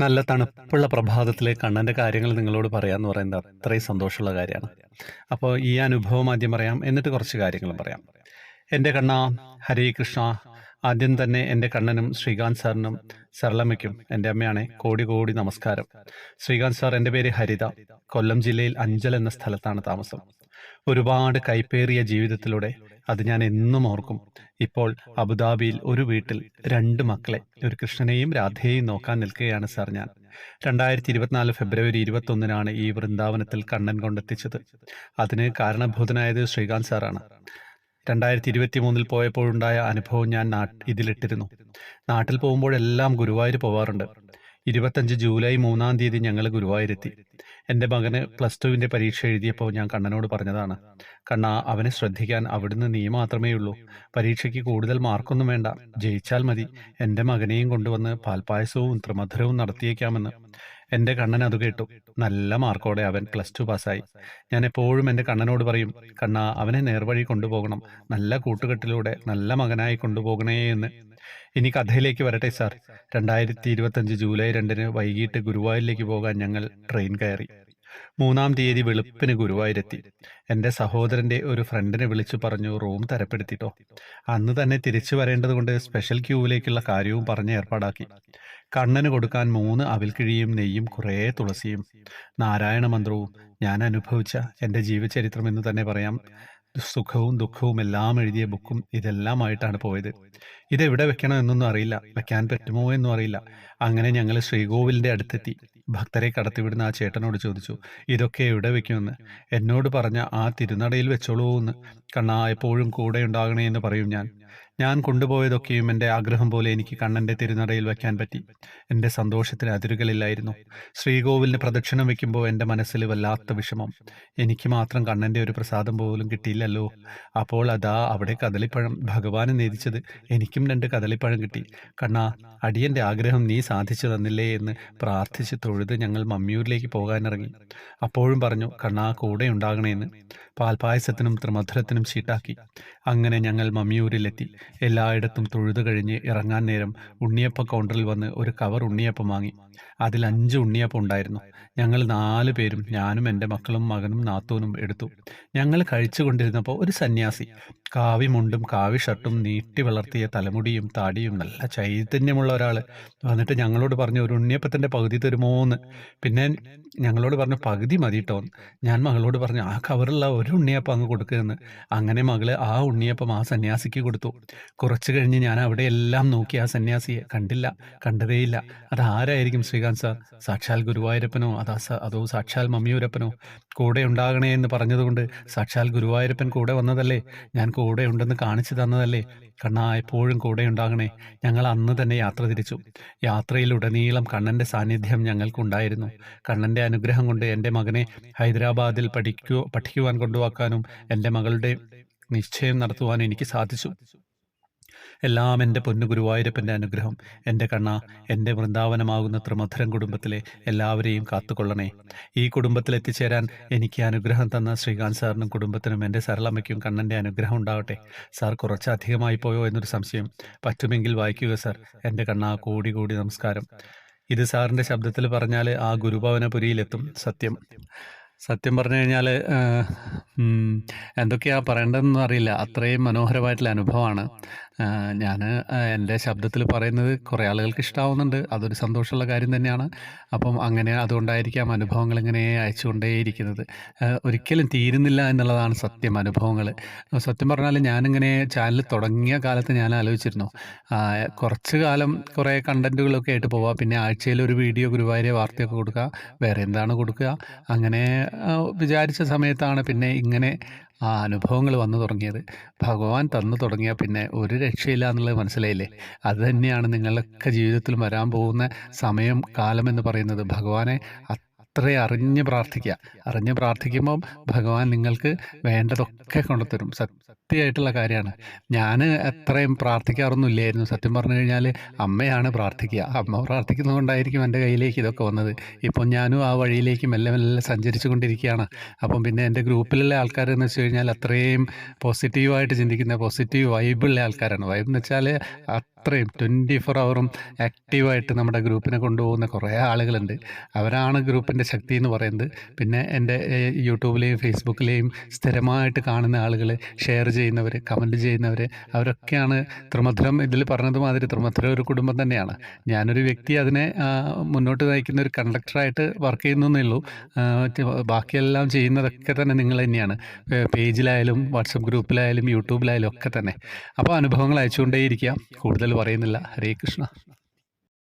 നല്ല തണുപ്പുള്ള പ്രഭാതത്തിലെ കണ്ണന്റെ കാര്യങ്ങൾ നിങ്ങളോട് പറയാന്ന് പറയുന്നത്. അത്രയും സന്തോഷമുള്ള കാര്യമാണ്. അപ്പോൾ ഈ അനുഭവം ആദ്യം പറയാം. എന്നിട്ട് കുറച്ച് കാര്യങ്ങളും പറയാം. എന്റെ കണ്ണ ഹരേ കൃഷ്ണ ആദ്യം തന്നെ എന്റെ കണ്ണനും ശ്രീകാന്ത് സാറിനും സരളമ്മയ്ക്കും എന്റെ അമ്മയാണ് കോടി കോടി നമസ്കാരം. ശ്രീകാന്ത് സാർ എന്റെ പേര് ഹരിത. കൊല്ലം ജില്ലയിൽ അഞ്ചൽ എന്ന സ്ഥലത്താണ് താമസം. ഒരുപാട് കൈപ്പേറിയ ജീവിതത്തിലൂടെ അത് ഞാൻ എന്നും ഓർക്കും. ഇപ്പോൾ അബുദാബിയിൽ ഒരു വീട്ടിൽ രണ്ട് മക്കളെ ഒരു കൃഷ്ണനെയും രാധയെയും നോക്കാൻ നിൽക്കുകയാണ് സാർ ഞാൻ. രണ്ടായിരത്തി ഇരുപത്തിനാല് ഫെബ്രുവരി ഇരുപത്തൊന്നിനാണ് ഈ വൃന്ദാവനത്തിൽ കണ്ണൻ കൊണ്ടെത്തിച്ചത്. അതിന് കാരണഭൂതനായത് ശ്രീകാന്ത് സാറാണ്. രണ്ടായിരത്തി ഇരുപത്തി മൂന്നിൽ പോയപ്പോഴുണ്ടായ അനുഭവം ഞാൻ ഇതിലിട്ടിരുന്നു. നാട്ടിൽ പോകുമ്പോഴെല്ലാം ഗുരുവായൂർ പോവാറുണ്ട്. ഇരുപത്തഞ്ച് ജൂലൈ മൂന്നാം തീയതി ഞങ്ങൾ ഗുരുവായൂരെത്തി. എന്റെ മകന് പ്ലസ് ടുവിന്റെ പരീക്ഷ എഴുതിയപ്പോൾ ഞാൻ കണ്ണനോട് പറഞ്ഞതാണ് കണ്ണ അവനെ ശ്രദ്ധിക്കാൻ അവിടുന്ന് നീ മാത്രമേ ഉള്ളൂ. പരീക്ഷയ്ക്ക് കൂടുതൽ മാർക്കൊന്നും വേണ്ട. ജയിച്ചാൽ മതി. എന്റെ മകനെയും കൊണ്ടുവന്ന് പാൽപ്പായസവും ത്രിമധുരവും നടത്തിയേക്കാമെന്ന്. എന്റെ കണ്ണൻ അത് കേട്ടു. നല്ല മാർക്കോടെ അവൻ പ്ലസ് ടു പാസ്സായി ഞാൻ എപ്പോഴും എന്റെ കണ്ണനോട് പറയും കണ്ണ അവനെ നേർവഴി കൊണ്ടുപോകണം. നല്ല കൂട്ടുകെട്ടിലൂടെ നല്ല മകനായി കൊണ്ടുപോകണേ എന്ന്. ഇനി കഥയിലേക്ക് വരട്ടെ സാർ രണ്ടായിരത്തി ഇരുപത്തഞ്ച് ജൂലൈ രണ്ടിന് വൈകിട്ട് ഗുരുവായൂരിലേക്ക് പോകാൻ ഞങ്ങൾ ട്രെയിൻ കയറി. മൂന്നാം തീയതി വെളുപ്പിന് ഗുരുവായൂരെത്തി. എന്റെ സഹോദരന്റെ ഒരു ഫ്രണ്ടിനെ വിളിച്ചു പറഞ്ഞു റൂം തരപ്പെടുത്തിട്ടോ. അന്ന് തന്നെ തിരിച്ചു വരേണ്ടതുകൊണ്ട് സ്പെഷ്യൽ ക്യൂവിലേക്കുള്ള കാര്യവും പറഞ്ഞ് ഏർപ്പാടാക്കി. കണ്ണന് കൊടുക്കാൻ മൂന്ന് അവിൽക്കിഴിയും നെയ്യും കുറേ തുളസിയും. നാരായണ മന്ത്രവും ഞാൻ അനുഭവിച്ച എന്റെ ജീവചരിത്രം എന്ന് തന്നെ പറയാം. സുഖവും ദുഃഖവും എല്ലാം എഴുതിയ ബുക്കും ഇതെല്ലാമായിട്ടാണ് പോയത്. ഇതെവിടെ വെക്കണം എന്നൊന്നും അറിയില്ല. വെക്കാൻ പറ്റുമോ എന്നും അറിയില്ല. അങ്ങനെ ഞങ്ങൾ ശ്രീകോവിലിന്റെ അടുത്തെത്തി. ഭക്തരെ കടത്തിവിടുന്ന ആ ചേട്ടനോട് ചോദിച്ചു ഇതൊക്കെ എവിടെ വെക്കുമെന്ന്? എന്നോട് പറഞ്ഞ ആ തിരുനടയിൽ വെച്ചോളൂ എന്ന് കണ്ണാ എപ്പോഴും കൂടെ ഉണ്ടാകണേ എന്ന് പറയും ഞാൻ. ഞാൻ കൊണ്ടുപോയതൊക്കെയും എന്റെ ആഗ്രഹം പോലെ എനിക്ക് കണ്ണന്റെ തിരുനടയിൽ വയ്ക്കാൻ പറ്റി. എന്റെ സന്തോഷത്തിന് അതിരുകളില്ലായിരുന്നു. ശ്രീകോവിലിന് പ്രദക്ഷിണം വയ്ക്കുമ്പോൾ എന്റെ മനസ്സിൽ വല്ലാത്ത വിഷമം. എനിക്ക് മാത്രം കണ്ണന്റെ ഒരു പ്രസാദം പോലും കിട്ടിയില്ലല്ലോ. അപ്പോൾ അതാ അവിടെ കദളിപ്പഴം ഭഗവാന് നേദിച്ചത്. എനിക്കും രണ്ട് കദളിപ്പഴം കിട്ടി. കണ്ണാ അടിയന്റെ ആഗ്രഹം നീ സാധിച്ചു തന്നില്ലേ എന്ന് പ്രാർത്ഥിച്ച് തൊഴുത് ഞങ്ങൾ മമ്മിയൂരിലേക്ക് പോകാനിറങ്ങി. അപ്പോഴും പറഞ്ഞു കണ്ണാ കൂടെ ഉണ്ടാകണേന്ന്. പാൽപായസത്തിനും ത്രിമധുരത്തിനും ചീട്ടാക്കി. അങ്ങനെ ഞങ്ങൾ മമ്മിയൂരിലെത്തി. എല്ലായിടത്തും തൊഴുതു കഴിഞ്ഞ് ഇറങ്ങാൻ നേരം ഉണ്ണിയപ്പ കൗണ്ടറിൽ വന്ന് ഒരു കവർ ഉണ്ണിയപ്പം വാങ്ങി. അതിൽ അഞ്ച് ഉണ്ണിയപ്പം ഉണ്ടായിരുന്നു. ഞങ്ങൾ നാല് പേരും ഞാനും എന്റെ മക്കളും മകനും നാത്തൂനും എടുത്തു. ഞങ്ങൾ കഴിച്ചുകൊണ്ടിരുന്നപ്പോൾ ഒരു സന്യാസി. കാവി മുണ്ടും കാവി ഷർട്ടും നീട്ടി വളർത്തിയ തലമുടിയും താടിയും നല്ല ചൈതന്യമുള്ള ഒരാൾ വന്നിട്ട് ഞങ്ങളോട് പറഞ്ഞു ഒരു ഉണ്ണിയപ്പത്തിന്റെ പകുതി തരുമോന്ന്? പിന്നെ ഞങ്ങളോട് പറഞ്ഞു പകുതി മതി ഞാൻ മകളോട് പറഞ്ഞു ആ കവറുള്ള ഒരു ഉണ്ണിയപ്പം അങ്ങ് കൊടുക്കുമെന്ന് അങ്ങനെ മകൾ ആ ഉണ്ണിയപ്പം ആ സന്യാസിക്ക് കൊടുത്തു. കുറച്ച് കഴിഞ്ഞ് ഞാൻ അവിടെ എല്ലാം നോക്കി ആ സന്യാസിയെ കണ്ടില്ല കണ്ടതേയില്ല. അതാരായിരിക്കും ശ്രീകാന്ത് സാർ? സാക്ഷാൽ ഗുരുവായൂരപ്പനോ? അതാ അതോ സാക്ഷാൽ മമ്മിയൂരപ്പനോ? കൂടെ ഉണ്ടാകണേ എന്ന് പറഞ്ഞതുകൊണ്ട് സാക്ഷാൽ ഗുരുവായൂരപ്പൻ കൂടെ വന്നതല്ലേ? ഞാൻ കൂടെ ഉണ്ടെന്ന് കാണിച്ചു തന്നതല്ലേ? കണ്ണാ എപ്പോഴും കൂടെ ഉണ്ടാകണേ. ഞങ്ങൾ അന്ന് തന്നെ യാത്ര തിരിച്ചു. യാത്രയിലുടനീളം കണ്ണന്റെ സാന്നിധ്യം ഞങ്ങൾക്കുണ്ടായിരുന്നു. കണ്ണന്റെ അനുഗ്രഹം കൊണ്ട് എന്റെ മകനെ ഹൈദരാബാദിൽ പഠിക്കു പഠിക്കുവാൻ കൊണ്ടുവാക്കാനും എന്റെ മകളുടെ നിശ്ചയം നടത്തുവാനും എനിക്ക് സാധിച്ചു. എല്ലാം എന്റെ പൊന്നു ഗുരുവായൂരപ്പന്റെ അനുഗ്രഹം. എന്റെ കണ്ണ എന്റെ വൃന്ദാവനമാകുന്ന ത്രിമധുരം കുടുംബത്തിലെ എല്ലാവരെയും കാത്തുകൊള്ളണേ ഈ കുടുംബത്തിൽ എത്തിച്ചേരാൻ എനിക്ക് അനുഗ്രഹം തന്ന ശ്രീകാന്ത് സാറിനും കുടുംബത്തിനും എന്റെ സരളമ്മയ്ക്കും കണ്ണന്റെ അനുഗ്രഹം ഉണ്ടാവട്ടെ. സാർ കുറച്ചധികമായി പോയോ എന്നൊരു സംശയം. പറ്റുമെങ്കിൽ വായിക്കുക സാർ. എന്റെ കണ്ണ കൂടി കൂടി നമസ്കാരം. ഇത് സാറിന്റെ ശബ്ദത്തിൽ പറഞ്ഞാൽ ആ ഗുരുഭവനപുരിയിലെത്തും. സത്യം. സത്യം പറഞ്ഞു കഴിഞ്ഞാൽ എന്തൊക്കെയാണ് പറയേണ്ടതെന്ന് അറിയില്ല. അത്രയും മനോഹരമായിട്ടുള്ള അനുഭവമാണ്. ഞാൻ എന്റെ ശബ്ദത്തിൽ പറയുന്നത് കുറേ ആളുകൾക്ക് ഇഷ്ടമാവുന്നുണ്ട് അതൊരു സന്തോഷമുള്ള കാര്യം തന്നെയാണ്. അപ്പം അങ്ങനെ അതുകൊണ്ടായിരിക്കാം അനുഭവങ്ങൾ ഇങ്ങനെ അയച്ചുകൊണ്ടേയിരിക്കുന്നത് ഒരിക്കലും തീരുന്നില്ല എന്നുള്ളതാണ് സത്യം അനുഭവങ്ങൾ. സത്യം പറഞ്ഞാൽ ഞാനിങ്ങനെ ചാനൽ തുടങ്ങിയ കാലത്ത് ഞാൻ ആലോചിച്ചിരുന്നു. കുറച്ച് കാലം കുറേ കണ്ടന്റുകളൊക്കെ ആയിട്ട് പോവാം. പിന്നെ ആഴ്ചയിൽ ഒരു വീഡിയോ ഗുരുവായൂരെ വാർത്തയൊക്കെ കൊടുക്കുക വേറെ എന്താണ് കൊടുക്കുക. അങ്ങനെ വിചാരിച്ച സമയത്താണ് പിന്നെ ഇങ്ങനെ ആ അനുഭവങ്ങൾ വന്നു തുടങ്ങിയത്. ഭഗവാൻ തന്നു തുടങ്ങിയാൽ പിന്നെ ഒരു രക്ഷയില്ല എന്നുള്ളത് മനസ്സിലായില്ലേ? അത് തന്നെയാണ് നിങ്ങളൊക്കെ ജീവിതത്തിൽ വരാൻ പോകുന്ന സമയം കാലം എന്ന് പറയുന്നത്. ഭഗവാനെ അത്ര അറിഞ്ഞ് പ്രാർത്ഥിക്കുക. അറിഞ്ഞ് പ്രാർത്ഥിക്കുമ്പോൾ ഭഗവാൻ നിങ്ങൾക്ക് വേണ്ടതൊക്കെ കൊണ്ടുത്തരും സത്യമായിട്ടുള്ള കാര്യമാണ്. ഞാൻ അത്രയും പ്രാർത്ഥിക്കാറൊന്നും ഇല്ലായിരുന്നു സത്യം പറഞ്ഞു കഴിഞ്ഞാൽ അമ്മയാണ് പ്രാർത്ഥിക്കുക. അമ്മ പ്രാർത്ഥിക്കുന്നതുകൊണ്ടായിരിക്കും എന്റെ കയ്യിലേക്ക് ഇതൊക്കെ വന്നത്. ഇപ്പം ഞാനും ആ വഴിയിലേക്ക് മെല്ലെ മെല്ലെ സഞ്ചരിച്ചു കൊണ്ടിരിക്കുകയാണ് അപ്പം പിന്നെ എന്റെ ഗ്രൂപ്പിലുള്ള ആൾക്കാരെന്ന് വെച്ച് കഴിഞ്ഞാൽ അത്രയും പോസിറ്റീവായിട്ട് ചിന്തിക്കുന്ന പോസിറ്റീവ് വൈബുള്ള ആൾക്കാരാണ്. വൈബ് എന്ന് വെച്ചാൽ അത്രയും ട്വന്റി ഫോർ അവറും ആക്റ്റീവായിട്ട് നമ്മുടെ ഗ്രൂപ്പിനെ കൊണ്ടുപോകുന്ന കുറേ ആളുകളുണ്ട്. അവരാണ് ഗ്രൂപ്പിന്റെ ശക്തി എന്ന് പറയുന്നത്. പിന്നെ എന്റെ യൂട്യൂബിലെയും ഫേസ്ബുക്കിലെയും സ്ഥിരമായിട്ട് കാണുന്ന ആളുകൾ ഷെയർ ചെയ്യുന്നവർ കമന്റ് ചെയ്യുന്നവർ അവരൊക്കെയാണ് ത്രിമധുരം ഇതിൽ പറഞ്ഞതുമാതിരി ത്രിമധുരം ഒരു കുടുംബം തന്നെയാണ്. ഞാനൊരു വ്യക്തി അതിനെ മുന്നോട്ട് നയിക്കുന്ന ഒരു കണ്ടക്ടറായിട്ട് വർക്ക് ചെയ്യുന്നേ ഉള്ളൂ. ബാക്കിയെല്ലാം ചെയ്യുന്നതൊക്കെ തന്നെ നിങ്ങൾ തന്നെയാണ്. പേജിലായാലും വാട്സപ്പ് ഗ്രൂപ്പിലായാലും യൂട്യൂബിലായാലും ഒക്കെ തന്നെ. അപ്പോൾ അനുഭവങ്ങൾ അയച്ചുകൊണ്ടേയിരിക്കുക. കൂടുതൽ പറയുന്നില്ല. ഹരേ കൃഷ്ണ.